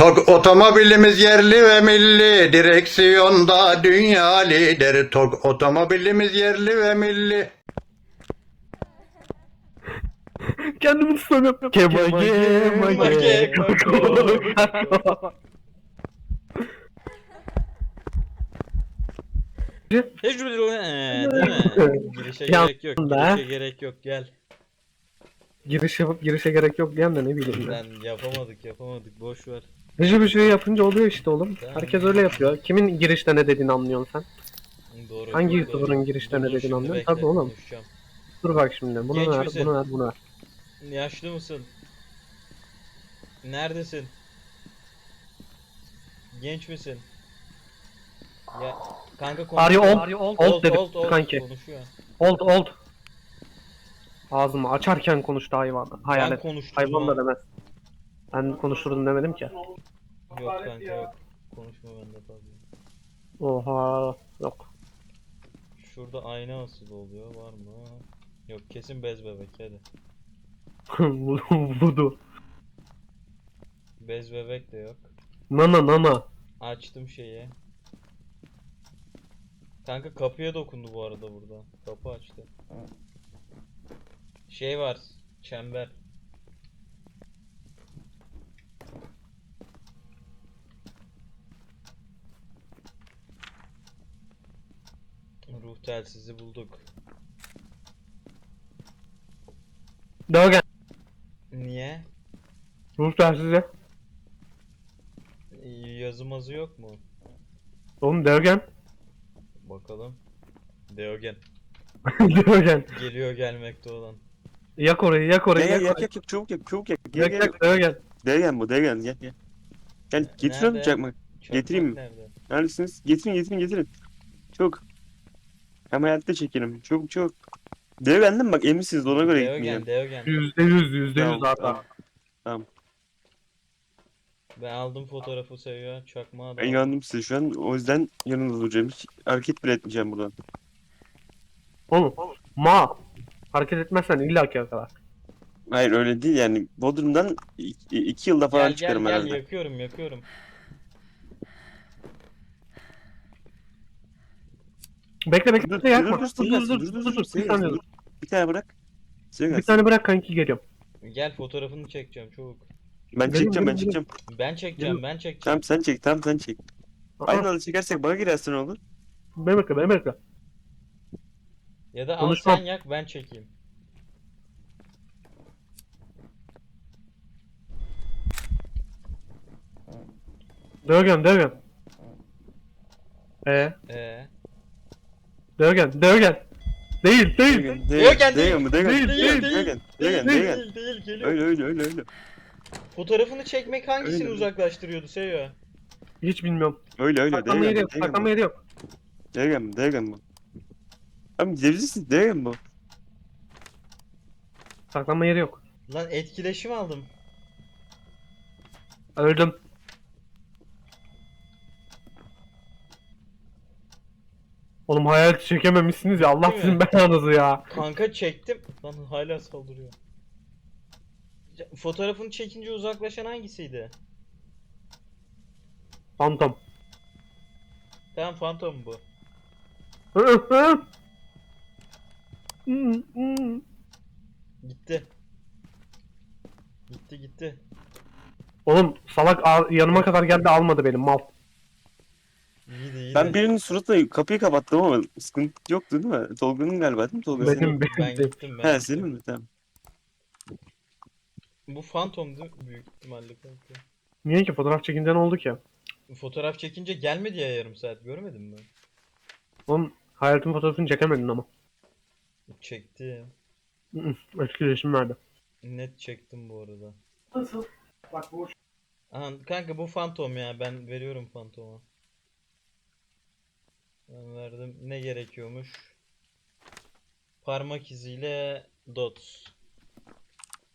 Tok otomobilimiz yerli ve milli, direksiyonda dünya lider. Tok otomobilimiz yerli ve milli. Kendimi tutamıyorum. Kemage, mage, kako, kako. Hiç bir Ee, değil mi? Girişe gerek yok. Girişe gerek yok. Gel. Giriş yapıp girişe gerek yok diyen de ne bileyim ben. Yapamadık yapamadık. Boş ver. Rıcı bir şey yapınca oluyor işte oğlum. Tamam. Herkes öyle yapıyor. Kimin girişte ne dediğini anlıyorsun sen. Doğru. Hangi doğru, YouTuber'ın doğru. girişte ne dediğini şimdi anlıyor? bekle, Tabii oğlum. konuşacağım. Dur bak şimdi. Bunu Genç ver, misin? bunu ver, bunu ver. Yaşlı mısın? Neredesin? Genç misin? Ya kanka konuş. Are you old? Old dedim old, old. kanki. Konuşuyor. Old, old. Ağzımı açarken konuştu hayvan. Ben Hayalet. konuştum. Hayvan da demez. Ben konuşturdum demedim ki. Yok kanka yok. Konuşma bende tabii. Oha. Yok. Şurada ayna asılı oluyor var mı? Yok kesin bez bebek hadi. Vudu. Bez bebek de yok. Nana nana. Açtım şeyi. Kanka kapıya dokundu bu arada burada. Kapı açtı. Şey var. Çember. Ruh telsizi bulduk. Dövgen. Niye? Ruh telsizi. Yazı mazı yok mu? Oğlum Dövgen. Bakalım. Deogen. Dövgen. Geliyor gelmekte olan. Yak orayı yak orayı Gel yak yak yak yak çabuk yak çabuk yak. Gel Yak yak Dövgen. Degen bu degen gel gel. Gel getir oğlum Nerede? çakmak. Getireyim mi? Nerede? Neredesiniz? Getirin getirin getirin. Çok. Hem hayatta çekelim. Çok çok. Degendim bak eminsiniz ona göre Deogen, gitmeyeceğim. Deogen. Yüzde yüz yüzde yüz Tamam, arda. tamam. Ben aldım fotoğrafı seviyor. Çakmağı da Ben aldım. inandım size şu an. O yüzden yanınızda duracağım. Hiç hareket bile etmeyeceğim buradan. Oğlum. Ma. Hareket etmezsen illa ki yakalar. Hayır öyle değil yani. Bodrum'dan iki, iki yılda falan Gel gel çıkarım gel herhalde. yakıyorum yakıyorum. Bekle bekle Dur, yakma. dur, Dur dur, dur dur, dur dur, dur dur, dur. dur, Bir saniye dur. Bir tane bırak. Sen Bir tane bırak kanki geliyorum. Gel fotoğrafını çekeceğim çabuk. Ben Gelin, çekeceğim ben gelin, çekeceğim. Ben çekeceğim ben çekeceğim. Tamam sen çek tamam sen çek. Aynı anda çekersek bana girersin olur. Beni bekle beni bekle. Ya da al Konuşmam. sen yak ben çekeyim. Dövgen dövgen. Ee, Ee. Dövgen dövgen. Değil değil. Degen değil. Degen bu Degen. Değil, değil, Degen, Değil Degen, değil Degen. değil, değil geliyor. Öyle öyle öyle öyle. Fotoğrafını çekmek hangisini Öyle. uzaklaştırıyordu Seyo? Hiç bilmiyorum. Öyle öyle. Saklanma yeri Degen, yok. Saklanma bu. yeri yok. Degen bu Degen bu. Abi gidebilirsin Degen bu. Saklanma yeri yok. Lan etkileşim aldım. Öldüm. Oğlum hayal çekememişsiniz ya Allah Değil sizin mi? belanızı ya. Kanka çektim. Lan hala saldırıyor. Ya, Fotoğrafını çekince uzaklaşan hangisiydi? Phantom. Tamam Phantom bu. Gitti. Gitti gitti. Oğlum salak a- yanıma kadar geldi almadı benim mal. İyiydi iyiydi. Ben birinin suratına kapıyı kapattım ama sıkıntı yoktu değil mi? Tolga'nın galiba değil mi Tolga? senin? Benim ben benim. gittim ben. He senin mi? Tamam. Bu Phantom değil mi? Büyük ihtimalle kanka. Niye ki fotoğraf çekince ne oldu ki? Fotoğraf çekince gelmedi ya yarım saat görmedin mi? Oğlum hayatın fotoğrafını çekemedin ama. Çekti. Etkileşim verdi. Net çektim bu arada. Nasıl? Bak bu Aha, kanka bu Phantom ya ben veriyorum Phantom'a. Ben verdim. Ne gerekiyormuş? Parmak iziyle dots.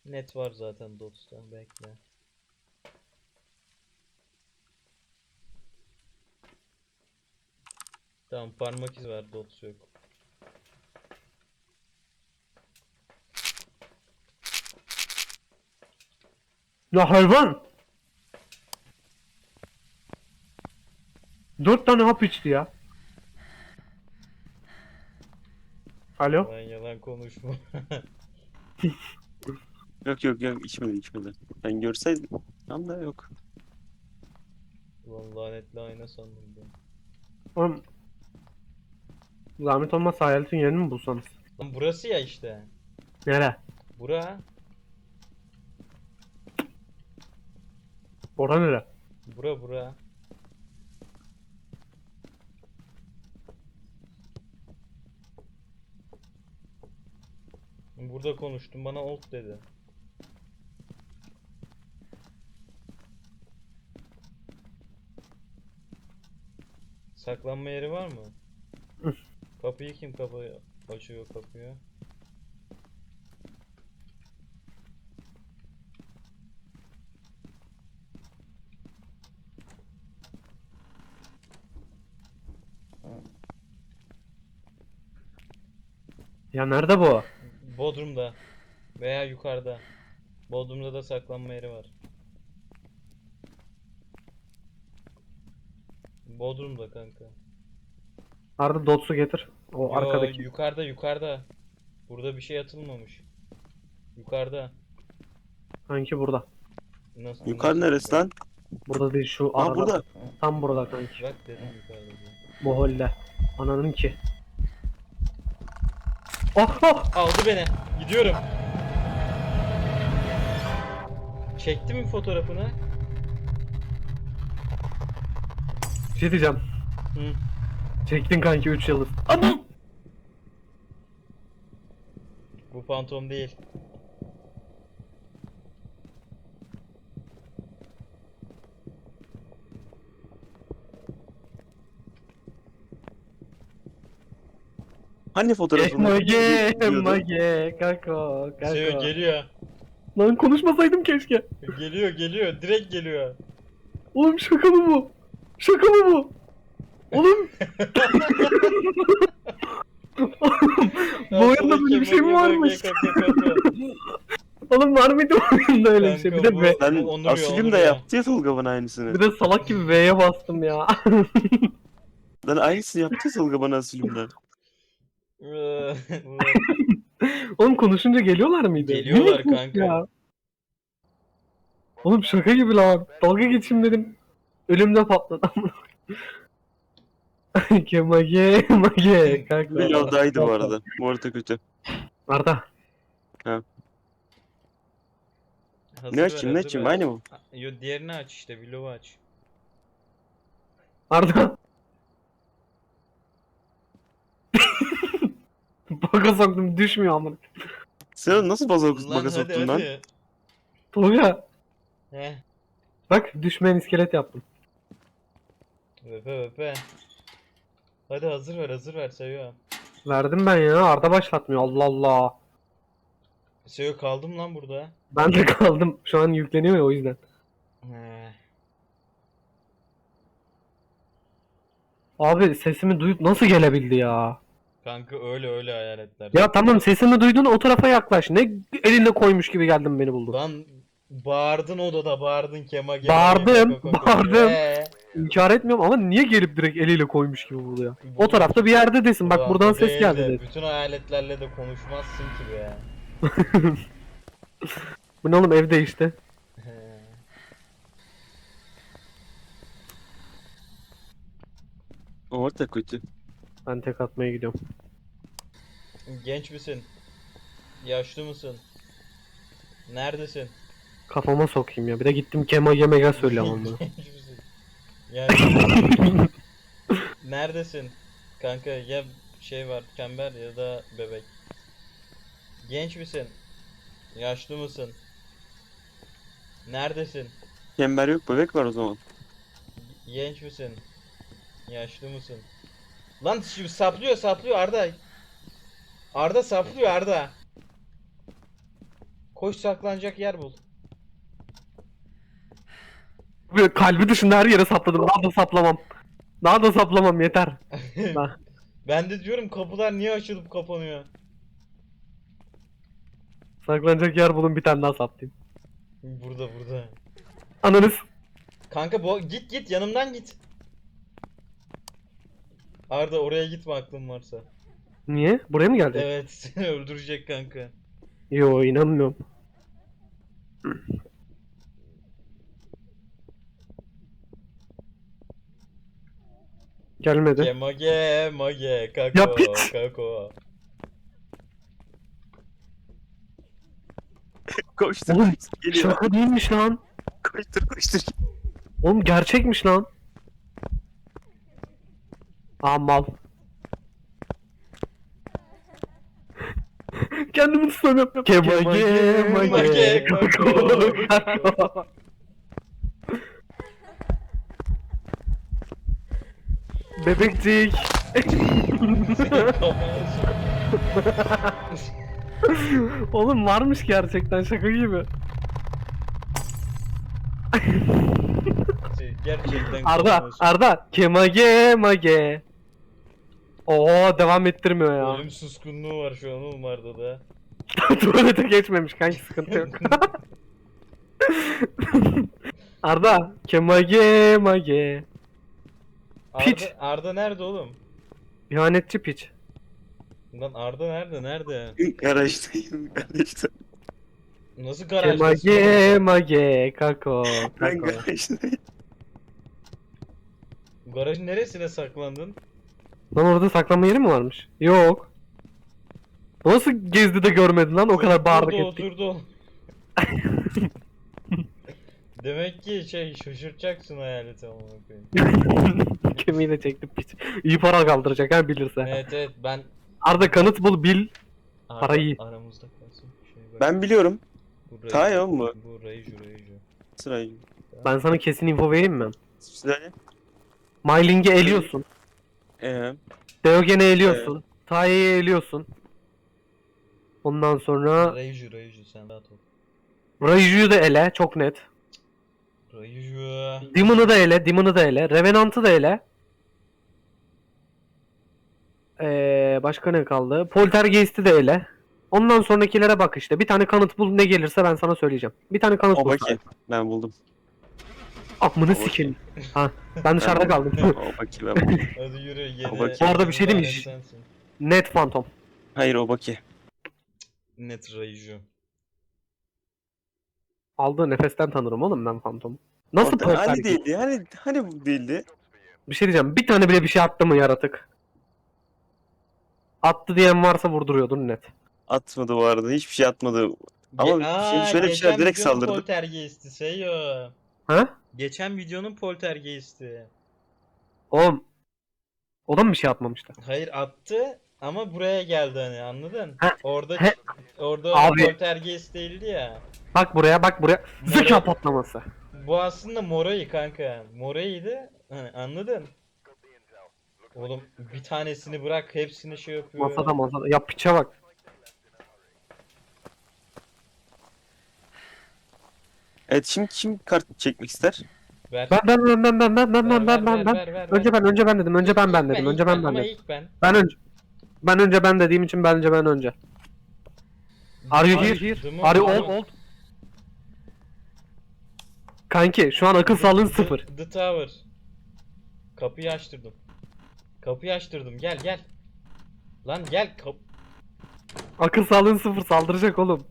Net var zaten dots'ta. Bekle. Tamam parmak izi ver dots yok. Ya hayvan! Dört tane hap içti ya. Alo? Lan yalan konuşma. Yok yok yok içmedi içmedi. Ben görseydim. Tam da yok. Ulan lanetli ayna sandım ben. Oğlum. Zahmet olmazsa hayaletin yerini mi bulsanız? Lan burası ya işte. Nere? Bura. Ora nere? Bura bura. Burada konuştum bana old dedi. Saklanma yeri var mı? Kapıyı kim kapı açıyor kapıyı? Ya nerede bu? Bodrum'da veya yukarıda. Bodrum'da da saklanma yeri var. Bodrum'da kanka. Arda dotsu getir. O Yo, arkadaki. yukarıda yukarıda. Burada bir şey atılmamış. Yukarıda. Kanki burada. Nasıl? Yukarı nasıl neresi lan? Burada değil şu Aa arada. burada. Tam burada kanki. Bak dedim yukarıda diye. Moholle. Ananın ki. Oh oh! Aldı beni. Gidiyorum. Çekti mi fotoğrafını? Bir şey diyeceğim. Hı. Çektin kanki 3 yıldız. Ama Bu pantom değil. Hani fotoğrafını? Mage, mage, kako, kako. geliyor. Lan konuşmasaydım keşke. Geliyor geliyor. Direkt geliyor. Oğlum şaka mı bu? Şaka mı bu? Oğlum. bu oyunda böyle bir şey mi varmış? Oğlum var mıydı bu oyunda öyle bir şey? Bir de, V- Ben Asilim de yaptı ya Tolga bana aynısını. bir de salak gibi V'ye bastım ya. Lan aynısını yaptı ya Tolga bana Asilim'den. Oğlum konuşunca geliyorlar mıydı? Geliyorlar kanka. Oğlum şaka gibi lan. Dalga geçeyim dedim. Ölümde patladı amına. Ke mage mage kanka. Bir odaydı bu arada. Bu arada kötü. Arda. Hazır Ne ver, açayım ne hazır açayım ver. aynı bu. Yo diğerini aç işte vlogu aç. Arda. Baka soktum düşmüyor amına. Sen nasıl baza baka soktun lan? Tolga. Heh. Bak düşmeyen iskelet yaptım. Öpe öpe. Hadi hazır ver hazır ver seviyorum. Verdim ben ya. Arda başlatmıyor. Allah Allah. Seyo kaldım lan burada. Ben de kaldım. Şu an yükleniyor ya o yüzden. Heh. Abi sesimi duyup nasıl gelebildi ya? Kanka öyle öyle hayaletler. Ya tamam sesimi duydun o tarafa yaklaş. Ne elinde koymuş gibi geldin beni buldun. Lan bağırdın odada bağırdın Kema Kema, Bağırdım, Koko. bağırdım. Ee, İnkar etmiyorum ama niye gelip direkt eliyle koymuş gibi burada ya? O tarafta bir yerde desin. Bak ulan buradan bu ses geldi de dedi. Bütün hayaletlerle de konuşmazsın ki be. Bu ne oğlum evde işte. He. O da kötü. Ben tek atmaya gidiyorum. Genç misin? Yaşlı mısın? Neredesin? Kafama sokayım ya. Bir de gittim kema yemega söylüyorum ama. Genç misin? Yani neredesin? Kanka ya şey var çember ya da bebek. Genç misin? Yaşlı mısın? Neredesin? Kember yok bebek var o zaman. Genç misin? Yaşlı mısın? Lan şu saplıyor saplıyor Arda. Arda saplıyor Arda. Koş saklanacak yer bul. Böyle kalbi dışında her yere sapladım. Daha da saplamam. Daha da saplamam yeter. Daha- Ben de diyorum kapılar niye açılıp kapanıyor? Saklanacak yer bulun bir tane daha saplayayım. Burada burada. Ananız. Kanka bu git git yanımdan git. Arda oraya gitme aklın varsa. Niye? Buraya mı geldi? Evet seni öldürecek kanka. Yo inanmıyorum. Gelmedi. Gemage mage kako Ya piç. kako. Koştur. Oğlum, Geliyor. Şaka değilmiş lan. Koştur koştur. Oğlum gerçekmiş lan. Aa mal. Kendimi tutamıyorum. Kemage, mage, kako, kako. Bebekcik. Oğlum varmış gerçekten şaka gibi. Gerçekten Arda. Arda. Kemage, mage. Oo devam ettirmiyor ya. Ölüm suskunluğu var şu an oğlum Arda'da. Tuvalete geçmemiş kanki sıkıntı yok. Arda, kemage, mage. Piç. Arda, Arda nerede oğlum? İhanetçi piç. Lan Arda nerede nerede? Garajdayım. Garajda. Nasıl garajdasın? Kemage, oğlum? mage, kako, Ben kako. garajdayım. Garajın neresine saklandın? Lan orada saklanma yeri mi varmış? Yok. Nasıl gezdi de görmedin lan o kadar bağırdık ettik. oturdu oğlum. Demek ki şey şaşırtacaksın hayaleti amına koyayım. Kemiğiyle çekti piç. İyi para kaldıracak ha bilirse. Evet evet ben Arda kanıt bul bil. Arda, Parayı. aramızda kalsın. Şey Ben biliyorum. bu Ray- Tay oğlum bu. Rayju Rayju. Sırayı. Ben sana kesin info vereyim mi? Söyle. Myling'i eliyorsun. Ee, Deogen'i eliyorsun. Tai'yi eliyorsun. Ondan sonra Rayju Rayju sen rahat ol. Raiju'yu da ele. Çok net. Rayju. Demon'ı da ele. Demon'ı da ele. Revenant'ı da ele. Ee, başka ne kaldı? Poltergeist'i de ele. Ondan sonrakilere bak işte. Bir tane kanıt bul ne gelirse ben sana söyleyeceğim. Bir tane kanıt bul. Ben buldum. Amını sikin. Ha, ben dışarıda kaldım. Obaki ben buldum. Hadi yürü bak- Bu arada bir şey demiş. sensin. Net Phantom. Hayır Obaki. Net Rayju. Aldığı nefesten tanırım oğlum ben Phantom'u. Nasıl Orada- Hani değildi? Hani, hani bu değildi? Bir şey diyeceğim. Bir tane bile bir şey attı mı yaratık? Attı diyen varsa vurduruyordur net. Atmadı bu arada. Hiçbir şey atmadı. Ama Ge- şimdi şöyle bir şey geçen direkt saldırdı. Poltergeist'i Seyo. Ha? Geçen videonun poltergeist'i. Oğlum. O da mı bir şey atmamıştı? Hayır attı ama buraya geldi hani anladın? Ha, Orada he. orada Abi. poltergeist değildi ya. Bak buraya bak buraya. Zeka patlaması. Bu aslında Mora'yı kanka. Mora'ydı. Hani anladın? Oğlum bir tanesini bırak hepsini şey yapıyor. Masada masada. Ya piçe bak. Evet şimdi kim kart çekmek ister? Ver. Ben ben ben ben ben ben ben ben ben ben Önce ben önce ben dedim. Önce ben ben dedim. Önce ben ben ama dedim. ilk ben. Ben önce ben önce ben dediğim için bence ben önce. Are you here? Are you old? Kanki şu an akıl sağlığın The- sıfır. The Tower. Kapıyı açtırdım. Kapıyı açtırdım. Gel gel. Lan gel kap Akıl sağlığın sıfır saldıracak oğlum.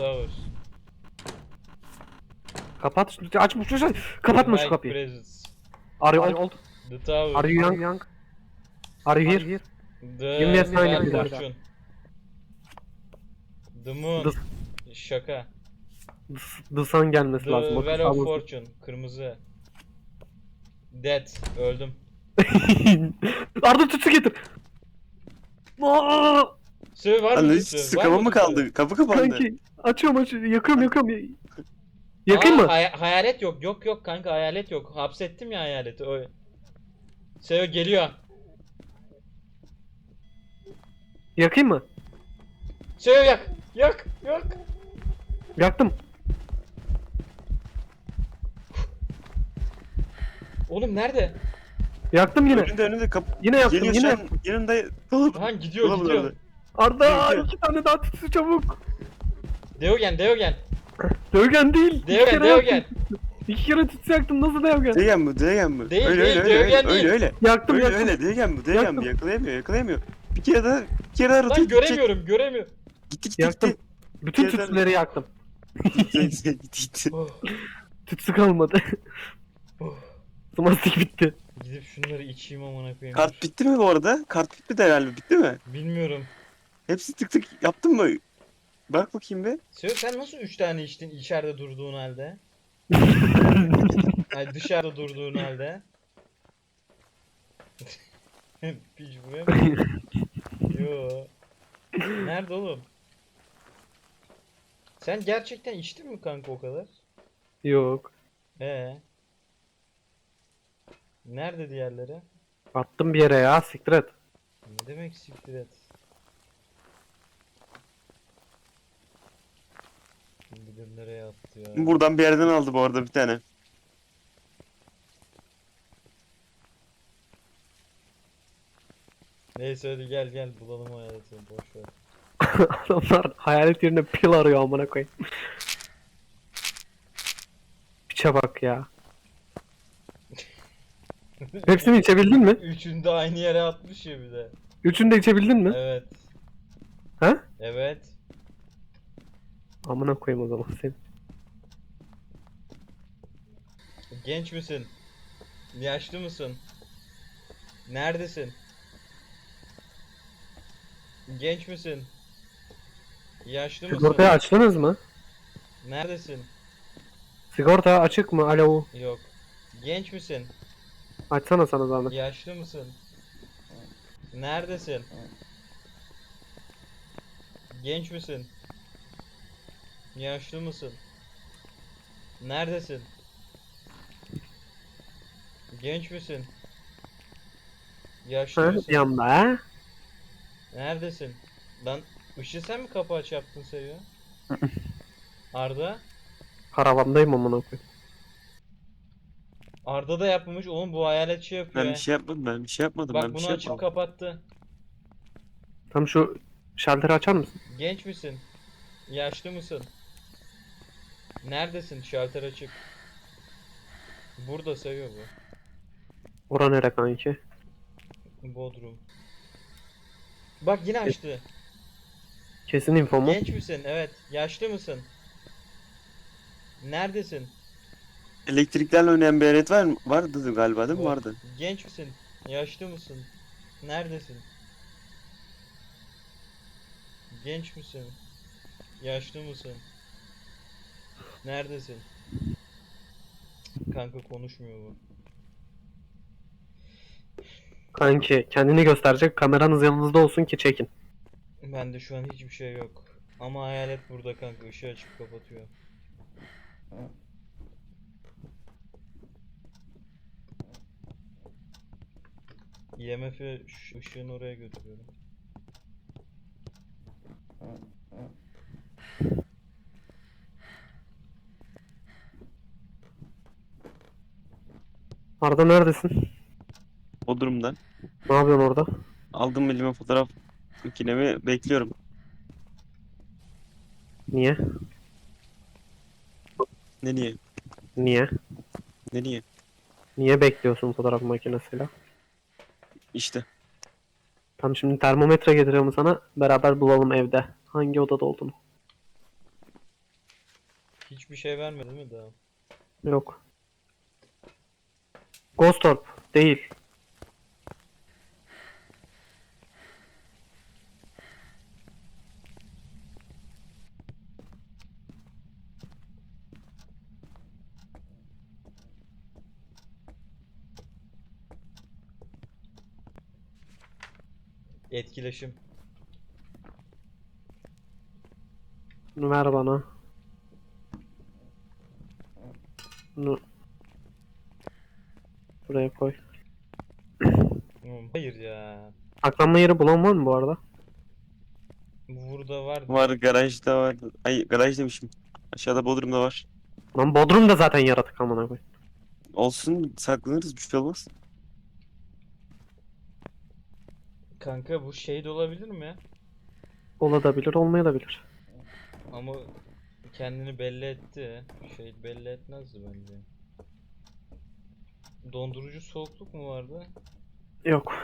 The Tower. Kapat şunu. Açma şu. Kapatma şu kapıyı. presence. Are you old? The Tower. Are you young? Are you here? The Give me a sign Well bir daha. Fortune. The Moon. Şaka. The- The sun gelmesi The lazım. Akıl Well of Fortune. Kırmızı. Dead. Öldüm. Arda tütsü getir. Aa! Söv var mı? Tütsü? hiç Var mı kaldı? Kapı kapandı. Kanki açıyorum açıyorum. Yakıyorum yakıyorum. Yakayım Aa, mı? hay- hayalet yok. Yok yok kanka hayalet yok. Hapsettim ya hayaleti. O... Seo geliyor. Yakayım mı? Seo yak. Yak. Yak. Yaktım. Oğlum nerede? Yaktım yine. Önünde önünde kapı. Yine yaktım Geliyor yine. an yanında dolap. Lan gidiyor dolap gidiyor. Arda iki tane daha tütsü çabuk. Deogen Deogen. Dövgen değil. Bir Deogen kere Deogen. yaptım. İki kere tütsü yaktım nasıl dayan Degen bu, Degen bu. Değil, öyle, değil, öyle, öyle, Degen öyle, değil. öyle, öyle. Yaktım Öyle yaktım. öyle Degen bu, Degen bu. Yaktım. Yakalayamıyor, yakalayamıyor. Bir kere daha, bir kere daha Lan gidecek. göremiyorum göremiyorum. Gitti, gitti, Yaktım. gitti. Bütün Yeter. tütsüleri yaktım. Gitti, gitti, gitti. Oh, Tütsü kalmadı. oh. Smastik bitti. Gidip şunları içeyim amına koyayım. Kart bitti mi bu arada? Kart bitmedi herhalde, bitti mi? Bilmiyorum. Hepsi tık tık yaptın mı? Bak bakayım be. Seyo sen nasıl 3 tane içtin içeride durduğun halde? Ay dışarıda durduğun halde. Piç buraya mı? Yo. Nerede oğlum? Sen gerçekten içtin mi kanka o kadar? Yok. Ee. Nerede diğerleri? Attım bir yere ya siktir et. Ne demek siktir et? Kim bilir nereye attı ya. Buradan bir yerden aldı bu arada bir tane. Neyse hadi gel gel bulalım hayaleti boş ver. Adamlar hayalet yerine pil arıyor amına koyayım. Piçe bak ya. Hepsini içebildin mi? Üçünü de aynı yere atmış ya bir de. Üçünü de içebildin mi? Evet. Ha? Evet. Amına koyayım o zaman seni. Genç misin? Yaşlı mısın? Neredesin? Genç misin? Yaşlı mısın? Sigortayı açtınız mı? Neredesin? Sigorta açık mı? Alo. Yok. Genç misin? Açsana sana zahmet. Yaşlı mısın? Neredesin? Genç misin? Yaşlı mısın? Neredesin? Genç misin? Yaşlı Ha? mısın? Yanında ha? Neredesin? Lan ışığı sen mi kapı aç yaptın seviyor? Arda? Karavandayım amına koyayım. Arda da yapmamış. Oğlum bu hayalet şey yapıyor. Ben ya. bir şey yapmadım, ben bir şey yapmadım, ben Bak bir bunu şey açıp yapmadım. kapattı. Tam şu şalteri açar mısın? Genç misin? Yaşlı mısın? Neredesin? Şalter açık. Burada seviyor bu. Ora nere kanki? Bodrum. Bak yine açtı. Kesin info mu? Genç misin? Evet. Yaşlı mısın? Neredesin? Elektriklerle oynayan bir alet var mı? Vardı galiba değil mi? Var. Vardı. Genç misin? Yaşlı mısın? Neredesin? Genç misin? Yaşlı mısın? Neredesin? Kanka konuşmuyor bu. Kanki kendini gösterecek kameranız yanınızda olsun ki çekin. Bende şu an hiçbir şey yok. Ama hayalet burada kanka ışığı açıp kapatıyor. IMF'i ş- ışığın oraya götürüyorum. Arda neredesin? Bodrum'dan. Ne yapıyorsun orada? Aldım elime fotoğraf makinemi bekliyorum. Niye? Ne niye? Niye? Ne niye? Niye bekliyorsun fotoğraf makinesiyle? İşte. Tam şimdi termometre getiriyorum sana. Beraber bulalım evde. Hangi odada olduğunu. Hiçbir şey vermedi mi daha? Yok. Ghost Orb. Değil. Etkileşim. Ver bana. Bunu buraya koy. Hayır ya. Saklanma yeri bulan var mı bu arada? Burada var. Var garajda var. Ay garaj demişim. Aşağıda Bodrum'da var. Lan Bodrum da zaten yaratık amına koy. Olsun saklanırız bir şey olmaz. Kanka bu şey de olabilir mi? Olabilir, olmayabilir. Ama kendini belli etti. Şey belli etmezdi bence. Dondurucu soğukluk mu vardı? Yok.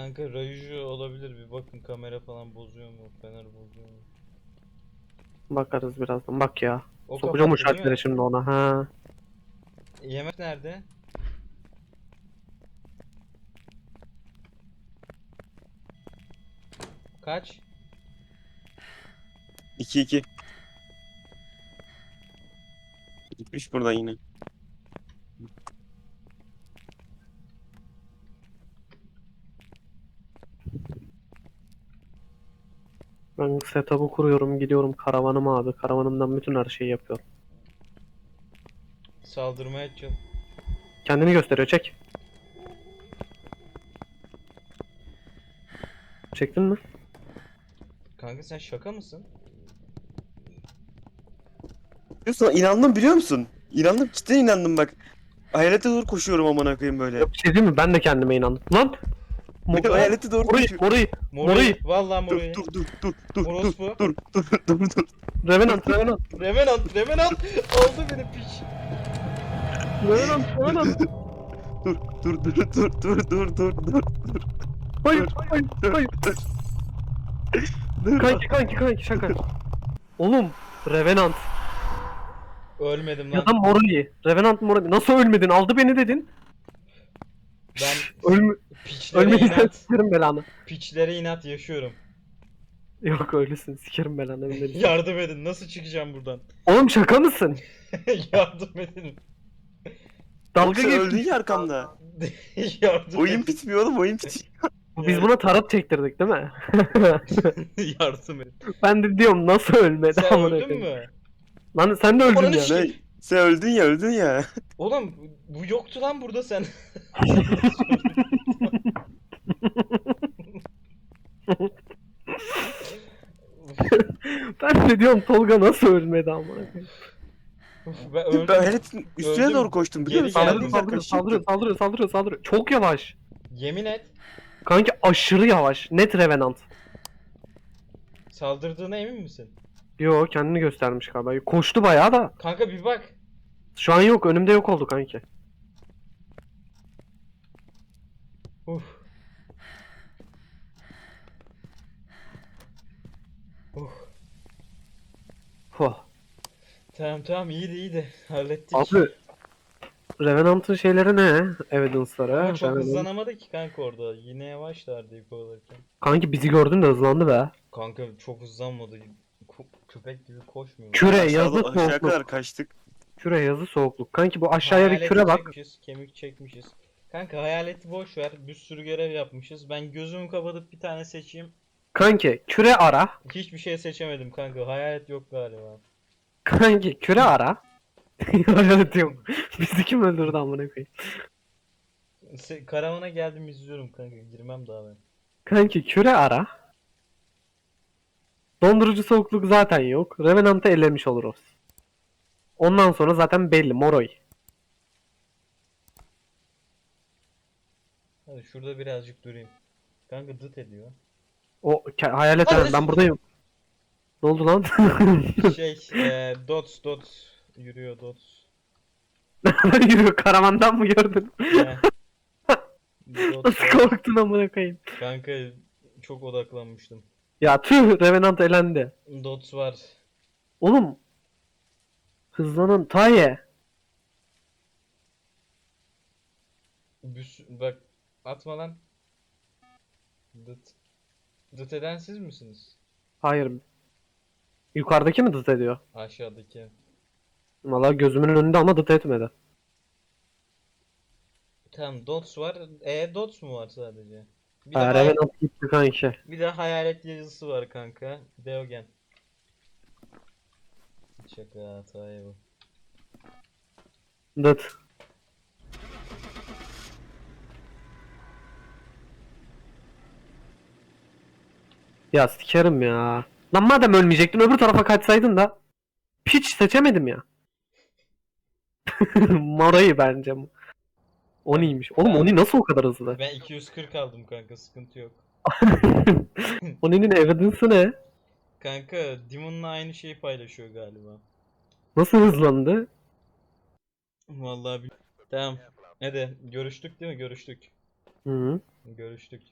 Kanka rayuju olabilir bir bakın kamera falan bozuyor mu? Fener bozuyor mu? Bakarız birazdan. Bak ya. O Sokacağım kapattı değil mi? şimdi ona. Ha. Yemek nerede? Kaç? 2-2. Gitmiş buradan yine. Ben setup'ı kuruyorum. Gidiyorum karavanım abi. Karavanımdan bütün her şeyi yapıyorum. Saldırmaya açıl. Kendini gösteriyor. Çek. Çektin mi? Kanka sen şaka mısın? Diyorsun inandım biliyor musun? İnandım cidden inandım bak. Hayalete doğru koşuyorum amına koyayım böyle. Yok bir şey değil mi? Ben de kendime inandım. Lan! Bakın Mo- hayalete doğru Moruyu, koşuyorum. moruyu. Mori. Mori. Vallahi Dur Mori. dur dur dur dur dur Orospu. dur dur dur dur. Revenant, Revenant. Revenant, Revenant. Oldu beni piç. Revenant, Revenant. Dur dur dur dur dur dur dur dur. Hayır, hayır, hayır. Dur. Kanki, kanki, kanki şaka. Oğlum, Revenant. Ölmedim Ya lan. da Mori. Revenant Mori. Nasıl ölmedin? Aldı beni dedin. Ben Ölme piçlere ölmediysen inat. sikerim belanı. Piçlere inat yaşıyorum. Yok öylesin. Sikerim belanı. Yardım edin. Nasıl çıkacağım buradan? Oğlum şaka mısın? Yardım edin. Dalga geç. öldün ya arkamda. Yardım Oyun edin. bitmiyor oğlum oyun bitiyor. Biz buna tarot çektirdik değil mi? Yardım edin. ben de diyorum nasıl ölmedi Sen amına öldün koyayım. mü? Lan sen de öldün ya. Ne? Sen öldün ya öldün ya. Oğlum bu yoktu lan burada sen. Ben de diyorum Tolga nasıl ölmedi amına koyayım. ben öldüm. Ben hayaletin üstüne Öldüm. doğru koştum biliyor Geri musun? geldim. Saldırıyor, Saldırdım saldırıyor, zaten, saldırıyor, saldırıyor, saldırıyor, saldırıyor. Çok yavaş. Yemin et. Kanki aşırı yavaş. Net Revenant. Saldırdığına emin misin? Yo kendini göstermiş galiba. Koştu bayağı da. Kanka bir bak. Şu an yok. Önümde yok oldu kanki. Tamam tamam iyiydi iyiydi. Hallettik. Abi Revenant'ın şeyleri ne? Evidence'ları. Ama çok Revenant- hızlanamadı ki kanka orada. Yine yavaşlardı ilk kovalarken. Kanki bizi gördün de hızlandı be. Kanka çok hızlanmadı. Ko- köpek gibi koşmuyor. Küre Aşağıda- yazı Aşağı soğukluk. kadar kaçtık. Küre yazı soğukluk. Kanki bu aşağıya bir Hayaleti küre bak. Çekmişiz, kemik çekmişiz. Kanka hayaleti boş ver. Bir sürü görev yapmışız. Ben gözümü kapatıp bir tane seçeyim. Kanki küre ara. Hiçbir şey seçemedim kanka. Hayalet yok galiba. Kanki küre ara. Diyorum. Bizi kim öldürdü amına koyayım. Se- karavana geldim izliyorum kanka. Girmem daha ben. Kanki küre ara. Dondurucu soğukluk zaten yok. Revenant'ı ellemiş oluruz. Ondan sonra zaten belli Moroi. Hadi şurada birazcık durayım. Kanka dıt ediyor. O ke- hayalet Ananı ben buradayım. Ne oldu lan? Şey, eee dots dots yürüyor dots. Nereden yürüyor? Karavandan mı gördün? Ya. Dots Nasıl korktun amına koyayım? Kanka çok odaklanmıştım. Ya tüh Revenant elendi. Dots var. Oğlum. Hızlanan Taye. Büs bak atma lan. Dıt. Dıt eden siz misiniz? Hayır. Yukarıdaki mi dıt ediyor? Aşağıdaki. Valla gözümün önünde ama dıt etmedi. Tamam dots var. E dots mu var sadece? Bir de, Ha, hay- Revenant gitti kanki. bir de hayalet yazısı var kanka. Deogen. Şaka hatayı bu. Dıt. Ya sikerim ya. Lan madem ölmeyecektin öbür tarafa kaçsaydın da. Piç seçemedim ya. Morayı bence. Oni'ymiş. Oğlum Oni nasıl o kadar hızlı? Ben 240 aldım kanka sıkıntı yok. Oni'nin evidence'ı ne? Kanka Demon'la aynı şeyi paylaşıyor galiba. Nasıl hızlandı? Vallahi bil- Tamam. Hadi görüştük değil mi? Görüştük. Hı -hı. Görüştük.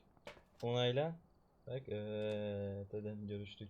Onayla. Bak evet hadi görüştük.